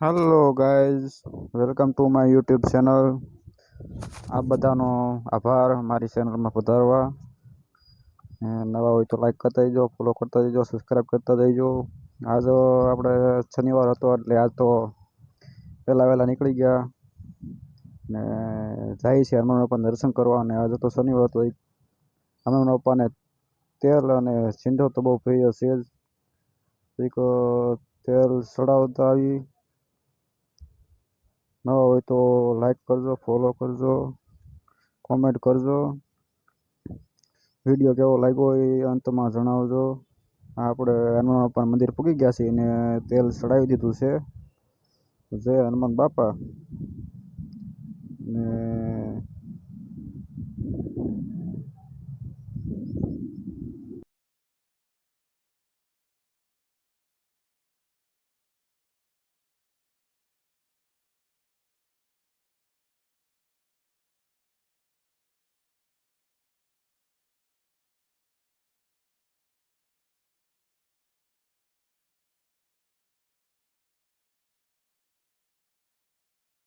Hello guys welcome to my YouTube channel આ બધાનો આભાર મારી ચેનલમાં પધારવા. નવા હોય તો લાઈક કરતા જજો ફોલો કરતા જજો સબસ્ક્રાઈબ કરતા જજો. આજ આપણે શનિવાર હતો એટલે આજ તો પહેલાં વહેલા નીકળી ગયા. ને જાય છે હનુમાન બાપાને દર્શન કરવા અને આજે તો શનિવાર હતો. હનુમાન બાપાને તેલ અને સિંધો તો બહુ પ્રિય છે જ. એક તેલ ચડાવતા આવી. નવા હોય તો લાઈક કરજો ફોલો કરજો કોમેન્ટ કરજો. વીડિયો કેવો લાગ્યો એ અંતમાં જણાવજો. આપણે હનુમાન બાપાના મંદિર પૂગી ગયા છીએ અને તેલ ચડાવી દીધું છે. જય હનુમાન બાપા. ને